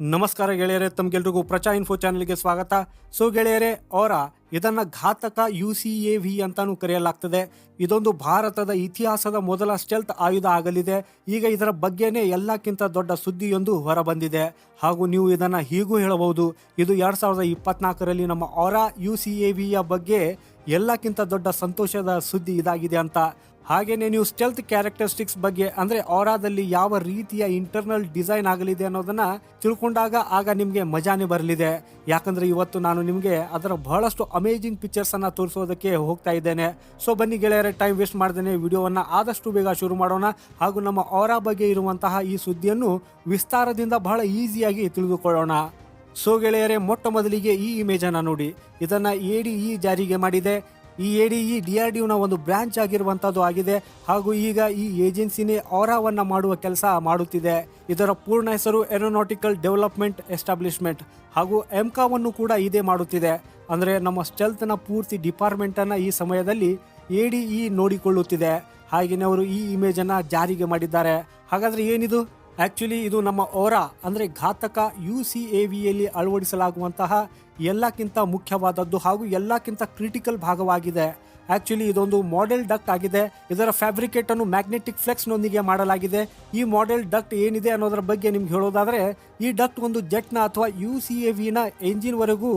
ನಮಸ್ಕಾರ ಗೆಳೆಯರೆ, ತಮ್ಗೆಲ್ರಿಗೂ ಪ್ರಚಾ ಇನ್ಫೋ ಚಾನೆಲ್ಗೆ ಸ್ವಾಗತ. ಸೊ ಗೆಳೆಯರೆ, ಅವರ ಇದನ್ನ Ghatak U C A V ಅಂತಾನೂ ಕರೆಯಲಾಗ್ತದೆ. ಇದೊಂದು ಭಾರತದ ಇತಿಹಾಸದ ಮೊದಲ ಸ್ಟೆಲ್ತ್ ಆಯುಧ ಆಗಲಿದೆ. ಈಗ ಇದರ ಬಗ್ಗೆನೇ ಎಲ್ಲಕ್ಕಿಂತ ದೊಡ್ಡ ಸುದ್ದಿಯೊಂದು ಹೊರಬಂದಿದೆ. ಹಾಗೂ ನೀವು ಇದನ್ನ ಹೀಗೂ ಹೇಳಬಹುದು. ಇದು ಎರಡ್ ಸಾವಿರದ ಇಪ್ಪತ್ನಾಲ್ಕರಲ್ಲಿ ನಮ್ಮ ಅವರ ಯು ಸಿ ಎ ವಿಯ ಬಗ್ಗೆ ಎಲ್ಲಕ್ಕಿಂತ ದೊಡ್ಡ ಸಂತೋಷದ ಸುದ್ದಿ ಇದಾಗಿದೆ ಅಂತ. ಹಾಗೇನೆ ನೀವು ಸ್ಟೆಲ್ತ್ ಕ್ಯಾರೆಕ್ಟರಿಸ್ಟಿಕ್ಸ್ ಬಗ್ಗೆ ಅಂದ್ರೆ ಆರಾದಲ್ಲಿ ಯಾವ ರೀತಿಯ ಇಂಟರ್ನಲ್ ಡಿಸೈನ್ ಆಗಲಿದೆ ಅನ್ನೋದನ್ನ ತಿಳ್ಕೊಂಡಾಗ ಆಗ ನಿಮಗೆ ಮಜಾನೆ ಬರಲಿದೆ. ಯಾಕಂದ್ರೆ ಇವತ್ತು ನಾನು ನಿಮಗೆ ಅದರ ಬಹಳಷ್ಟು ಅಮೇಜಿಂಗ್ ಪಿಕ್ಚರ್ಸ್ ಅನ್ನ ತೋರಿಸೋದಕ್ಕೆ ಹೋಗ್ತಾ ಇದ್ದೇನೆ. ಸೊ ಬನ್ನಿ ಗೆಳೆಯರೆ ಟೈಮ್ ವೇಸ್ಟ್ ಮಾಡ್ದೇನೆ ವಿಡಿಯೋವನ್ನ ಆದಷ್ಟು ಬೇಗ ಶುರು ಮಾಡೋಣ. ಹಾಗೂ ನಮ್ಮ ಆರಾ ಬಗ್ಗೆ ಇರುವಂತಹ ಈ ಸುದ್ದಿಯನ್ನು ವಿಸ್ತಾರದಿಂದ ಬಹಳ ಈಸಿಯಾಗಿ ತಿಳಿದುಕೊಳ್ಳೋಣ. ಸೊ ಗೆಳೆಯರೆ, ಮೊಟ್ಟ ಮೊದಲಿಗೆ ಈ ಇಮೇಜ್ ಅನ್ನ ನೋಡಿ. ಇದನ್ನ ಎಡಿ ಇ ಜಾರಿಗೆ ಮಾಡಿದೆ. ಈ ಇ ಡಿ ಆರ್ನ ಒಂದು ಬ್ರಾಂಚ್ ಆಗಿರುವಂತದ್ದು ಆಗಿದೆ. ಹಾಗೂ ಈಗ ಈ ಏಜೆನ್ಸಿನೇ ಔರಾವನ್ನ ಮಾಡುವ ಕೆಲಸ ಮಾಡುತ್ತಿದೆ. ಇದರ ಪೂರ್ಣ ಹೆಸರು ಏರೋನಾಟಿಕಲ್ ಡೆವಲಪ್ಮೆಂಟ್ ಎಸ್ಟಾಬ್ಲಿಷ್ಮೆಂಟ್ ಹಾಗೂ ಎಂಕಾವನ್ನು ಕೂಡ ಇದೇ ಮಾಡುತ್ತಿದೆ. ಅಂದ್ರೆ ನಮ್ಮ ಸ್ಟೆಲ್ತ್ನ ಪೂರ್ತಿ ಡಿಪಾರ್ಟ್ಮೆಂಟ್ ಅನ್ನ ಈ ಸಮಯದಲ್ಲಿ ಎ ಡಿ ಇ ನೋಡಿಕೊಳ್ಳುತ್ತಿದೆ. ಹಾಗೆಯೇ ಅವರು ಈ ಇಮೇಜ್ ಅನ್ನ ಜಾರಿಗೆ ಮಾಡಿದ್ದಾರೆ. ಹಾಗಾದ್ರೆ ಏನಿದು? ಆಕ್ಚುಲಿ ಇದು ನಮ್ಮ ಓರಾ, ಅಂದರೆ ಘಾತಕ ಯು ಸಿ ಎ ವಿಯಲ್ಲಿ ಅಳವಡಿಸಲಾಗುವಂತಹ ಎಲ್ಲಕ್ಕಿಂತ ಮುಖ್ಯವಾದದ್ದು ಹಾಗೂ ಎಲ್ಲಕ್ಕಿಂತ ಕ್ರಿಟಿಕಲ್ ಭಾಗವಾಗಿದೆ. ಆಕ್ಚುಲಿ ಇದೊಂದು ಮಾಡೆಲ್ ಡಕ್ಟ್ ಆಗಿದೆ. ಇದರ ಫ್ಯಾಬ್ರಿಕೇಟ್ ಅನ್ನು ಮ್ಯಾಗ್ನೆಟಿಕ್ ಫ್ಲೆಕ್ಸ್ ನೊಂದಿಗೆ ಮಾಡಲಾಗಿದೆ. ಈ ಮಾಡೆಲ್ ಡಕ್ಟ್ ಏನಿದೆ ಅನ್ನೋದರ ಬಗ್ಗೆ ನಿಮ್ಗೆ ಹೇಳೋದಾದ್ರೆ, ಈ ಡಕ್ಟ್ ಒಂದು ಜೆಟ್ನ ಅಥವಾ ಯು ಸಿ ಎ ವಿನ ಎಂಜಿನ್ ವರೆಗೂ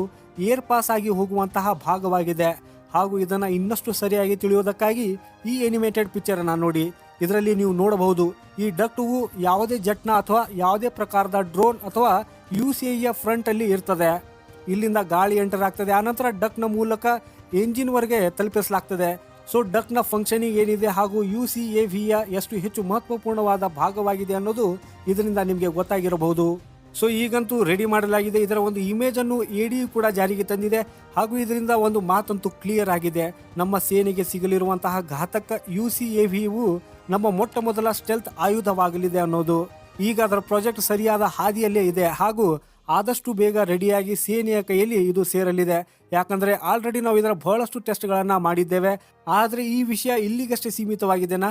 ಏರ್ ಪಾಸ್ ಆಗಿ ಹೋಗುವಂತಹ ಭಾಗವಾಗಿದೆ. ಹಾಗೂ ಇದನ್ನ ಇನ್ನಷ್ಟು ಸರಿಯಾಗಿ ತಿಳಿಯೋದಕ್ಕಾಗಿ ಈ ಎನಿಮೇಟೆಡ್ ಪಿಕ್ಚರ್ ಅನ್ನ ನೋಡಿ. ಇದರಲ್ಲಿ ನೀವು ನೋಡಬಹುದು, ಈ ಡಕ್ಟು ಯಾವುದೇ ಜಟ್ನ ಅಥವಾ ಯಾವುದೇ ಪ್ರಕಾರದ ಡ್ರೋನ್ ಅಥವಾ ಯು ಸಿ ಐಯ ಫ್ರಂಟ್ ಅಲ್ಲಿ ಇರ್ತದೆ. ಇಲ್ಲಿಂದ ಗಾಳಿ ಎಂಟರ್ ಆಗ್ತದೆ. ಆನಂತರ ಡಕ್ನ ಮೂಲಕ ಎಂಜಿನ್ ವರೆಗೆ ತಲುಪಿಸಲಾಗ್ತದೆ. ಸೊ, ಡಕ್ನ ಫಂಕ್ಷನಿಂಗ್ ಏನಿದೆ ಹಾಗೂ ಯು ಸಿ ಎ ವಿಯ ಎಷ್ಟು ಹೆಚ್ಚು ಮಹತ್ವಪೂರ್ಣವಾದ ಭಾಗವಾಗಿದೆ ಅನ್ನೋದು ಇದರಿಂದ ನಿಮಗೆ ಗೊತ್ತಾಗಿರಬಹುದು. ಸೊ, ಈಗಂತೂ ರೆಡಿ ಮಾಡಲಾಗಿದೆ. ಇದರ ಒಂದು ಇಮೇಜ್ ಅನ್ನು ಎಡಿ ಕೂಡ ಜಾರಿಗೆ ತಂದಿದೆ. ಹಾಗೂ ಇದರಿಂದ ಒಂದು ಮಾತಂತೂ ಕ್ಲಿಯರ್ ಆಗಿದೆ. ನಮ್ಮ ಸೇನೆಗೆ ಸಿಗಲಿರುವಂತಹ ಘಾತಕ ಯು ಸಿ ಎ ವಿಯು ನಮ್ಮ ಮೊಟ್ಟ ಮೊದಲ ಸ್ಟೆಲ್ತ್ ಆಯುಧವಾಗಲಿದೆ ಅನ್ನೋದು. ಈಗ ಅದರ ಪ್ರಾಜೆಕ್ಟ್ ಸರಿಯಾದ ಹಾದಿಯಲ್ಲೇ ಇದೆ. ಹಾಗೂ ಆದಷ್ಟು ಬೇಗ ರೆಡಿಯಾಗಿ ಸೇನೆಯ ಕೈಯಲ್ಲಿ ಇದು ಸೇರಲಿದೆ. ಯಾಕಂದ್ರೆ ಆಲ್ರೆಡಿ ನಾವು ಇದರ ಬಹಳಷ್ಟು ಟೆಸ್ಟ್ಗಳನ್ನು ಮಾಡಿದ್ದೇವೆ. ಆದರೆ ಈ ವಿಷಯ ಇಲ್ಲಿಗಷ್ಟೇ ಸೀಮಿತವಾಗಿದೆನಾ?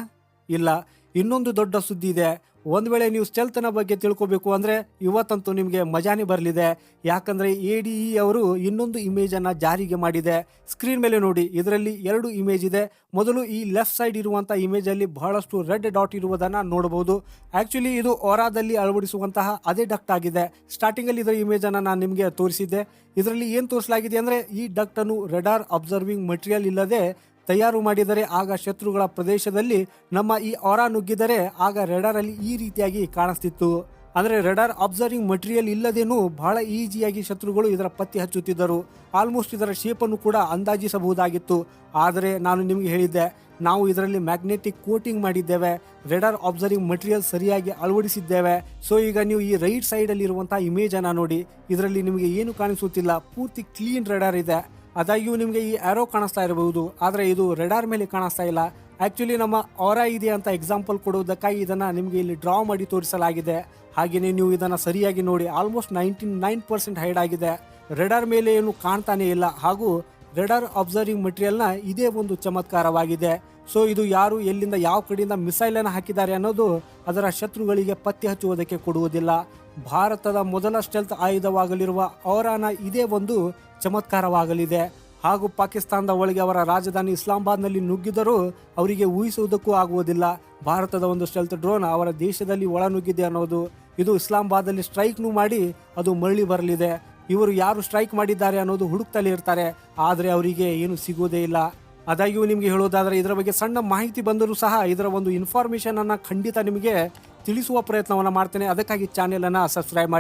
ಇಲ್ಲ, ಇನ್ನೊಂದು ದೊಡ್ಡ ಸುದ್ದಿ ಇದೆ. ಒಂದು ವೇಳೆ ನೀವು ಸ್ಟೆಲ್ತ್ನ ಬಗ್ಗೆ ತಿಳ್ಕೊಬೇಕು ಅಂದ್ರೆ ಇವತ್ತಂತೂ ನಿಮಗೆ ಮಜಾನೇ ಬರಲಿದೆ. ಯಾಕಂದ್ರೆ ಎ ಡಿ ಇ ಅವರು ಇನ್ನೊಂದು ಇಮೇಜ್ ಅನ್ನ ಜಾರಿಗೆ ಮಾಡಿದೆ. ಸ್ಕ್ರೀನ್ ಮೇಲೆ ನೋಡಿ, ಇದರಲ್ಲಿ ಎರಡು ಇಮೇಜ್ ಇದೆ. ಮೊದಲು ಈ ಲೆಫ್ಟ್ ಸೈಡ್ ಇರುವಂಥ ಇಮೇಜ್ ಅಲ್ಲಿ ಬಹಳಷ್ಟು ರೆಡ್ ಡಾಟ್ ಇರುವುದನ್ನ ನೋಡಬಹುದು. ಆಕ್ಚುಲಿ ಇದು ಓರಾದಲ್ಲಿ ಅಳವಡಿಸುವಂತಹ ಅದೇ ಡಕ್ಟ್ ಆಗಿದೆ. ಸ್ಟಾರ್ಟಿಂಗ್ ಅಲ್ಲಿ ಇದರ ಇಮೇಜ್ ಅನ್ನ ನಾನು ನಿಮಗೆ ತೋರಿಸಿದ್ದೆ. ಇದರಲ್ಲಿ ಏನು ತೋರಿಸಲಾಗಿದೆ ಅಂದ್ರೆ ಈ ಡಕ್ಟ್ ಅನ್ನು ರೆಡಾರ್ ಅಬ್ಸರ್ವಿಂಗ್ ಮಟೀರಿಯಲ್ ಇಲ್ಲದೆ ತಯಾರು ಮಾಡಿದರೆ ಆಗ ಶತ್ರುಗಳ ಪ್ರದೇಶದಲ್ಲಿ ನಮ್ಮ ಈ ಹೊರ ನುಗ್ಗಿದರೆ ಆಗ ರೆಡಾರ್ ಅಲ್ಲಿ ಈ ರೀತಿಯಾಗಿ ಕಾಣಿಸ್ತಿತ್ತು. ಅಂದ್ರೆ ರೆಡರ್ ಅಬ್ಸರ್ವಿಂಗ್ ಮಟೀರಿಯಲ್ ಇಲ್ಲದೇನು ಬಹಳ ಈಜಿಯಾಗಿ ಶತ್ರುಗಳು ಇದರ ಪತ್ತೆ ಹಚ್ಚುತ್ತಿದ್ದರು. ಆಲ್ಮೋಸ್ಟ್ ಇದರ ಶೇಪ್ ಅನ್ನು ಕೂಡ ಅಂದಾಜಿಸಬಹುದಾಗಿತ್ತು. ಆದರೆ ನಾನು ನಿಮಗೆ ಹೇಳಿದ್ದೆ, ನಾವು ಇದರಲ್ಲಿ ಮ್ಯಾಗ್ನೆಟಿಕ್ ಕೋಟಿಂಗ್ ಮಾಡಿದ್ದೇವೆ, ರೆಡರ್ ಅಬ್ಸರ್ವಿಂಗ್ ಮಟೀರಿಯಲ್ ಸರಿಯಾಗಿ ಅಳವಡಿಸಿದ್ದೇವೆ. ಸೊ ಈಗ ನೀವು ಈ ರೈಟ್ ಸೈಡ್ ಅಲ್ಲಿ ಇರುವಂತಹ ಇಮೇಜ್ ಅನ್ನ ನೋಡಿ, ಇದರಲ್ಲಿ ನಿಮಗೆ ಏನು ಕಾಣಿಸುತ್ತಿಲ್ಲ, ಪೂರ್ತಿ ಕ್ಲೀನ್ ರೆಡರ್ ಇದೆ. ಆದಾಗ್ಯೂ ನಿಮಗೆ ಈ ಆರೋ ಕಾಣಿಸ್ತಾ ಇರಬಹುದು, ಆದರೆ ಇದು ರೆಡಾರ್ ಮೇಲೆ ಕಾಣಿಸ್ತಾ ಇಲ್ಲ. ಆ್ಯಕ್ಚುಲಿ ನಮ್ಮ ಆರಾ ಇದೆ ಅಂತ ಎಕ್ಸಾಂಪಲ್ ಕೊಡುವುದಕ್ಕಾಗಿ ಇದನ್ನು ನಿಮಗೆ ಇಲ್ಲಿ ಡ್ರಾ ಮಾಡಿ ತೋರಿಸಲಾಗಿದೆ. ಹಾಗೆಯೇ ನೀವು ಇದನ್ನು ಸರಿಯಾಗಿ ನೋಡಿ almost ninety nine percent hide ಆಗಿದೆ. ರೆಡಾರ್ ಮೇಲೆ ಏನು ಕಾಣ್ತಾನೇ ಇಲ್ಲ. ಹಾಗೂ ರೆಡಾರ್ ಅಬ್ಸರ್ವಿಂಗ್ ಮಟೀರಿಯಲ್ನ ಇದೇ ಒಂದು ಚಮತ್ಕಾರವಾಗಿದೆ. ಸೊ, ಇದು ಯಾರು ಎಲ್ಲಿಂದ ಯಾವ ಕಡೆಯಿಂದ ಮಿಸೈಲನ್ನು ಹಾಕಿದ್ದಾರೆ ಅನ್ನೋದು ಅದರ ಶತ್ರುಗಳಿಗೆ ಪತ್ತೆ ಹಚ್ಚುವುದಕ್ಕೆ ಕೊಡುವುದಿಲ್ಲ. ಭಾರತದ ಮೊದಲ ಸ್ಟೆಲ್ತ್ ಆಯುಧವಾಗಲಿರುವ ಔರಾನ ಇದೇ ಒಂದು ಚಮತ್ಕಾರವಾಗಲಿದೆ. ಹಾಗೂ ಪಾಕಿಸ್ತಾನದ ಒಳಗೆ ಅವರ ರಾಜಧಾನಿ ಇಸ್ಲಾಮಾಬಾದ್ನಲ್ಲಿ ನುಗ್ಗಿದರೂ ಅವರಿಗೆ ಊಹಿಸುವುದಕ್ಕೂ ಆಗುವುದಿಲ್ಲ. ಭಾರತದ ಒಂದು ಸ್ಟೆಲ್ತ್ ಡ್ರೋನ್ ಅವರ ದೇಶದಲ್ಲಿ ಒಳನುಗ್ಗಿದೆ ಅನ್ನೋದು. ಇದು ಇಸ್ಲಾಮಾಬಾದಲ್ಲಿ ಸ್ಟ್ರೈಕ್ನು ಮಾಡಿ ಅದು ಮರಳಿ ಬರಲಿದೆ. ಇವರು ಯಾರು ಸ್ಟ್ರೈಕ್ ಮಾಡಿದ್ದಾರೆ ಅನ್ನೋದು ಹುಡುಕ್ತಲೇ ಇರ್ತಾರೆ, ಆದರೆ ಅವರಿಗೆ ಏನು ಸಿಗೋದೇ ಇಲ್ಲ. ಆದಾಗ್ಯೂ ನಿಮಗೆ ಹೇಳೋದಾದರೆ ಇದರ ಬಗ್ಗೆ ಸಣ್ಣ ಮಾಹಿತಿ ಬಂದರೂ ಸಹ ಇದರ ಒಂದು ಇನ್ಫಾರ್ಮೇಷನನ್ನು ಖಂಡಿತ ನಿಮಗೆ ತಿಳಿಸುವ ಪ್ರಯತ್ನವನ್ನು ಮಾಡ್ತೇನೆ. ಅದಕ್ಕಾಗಿ ಚಾನೆಲ್ ಅನ್ನ ಸಬ್ಸ್ಕ್ರೈಬ್ ಮಾಡಿ.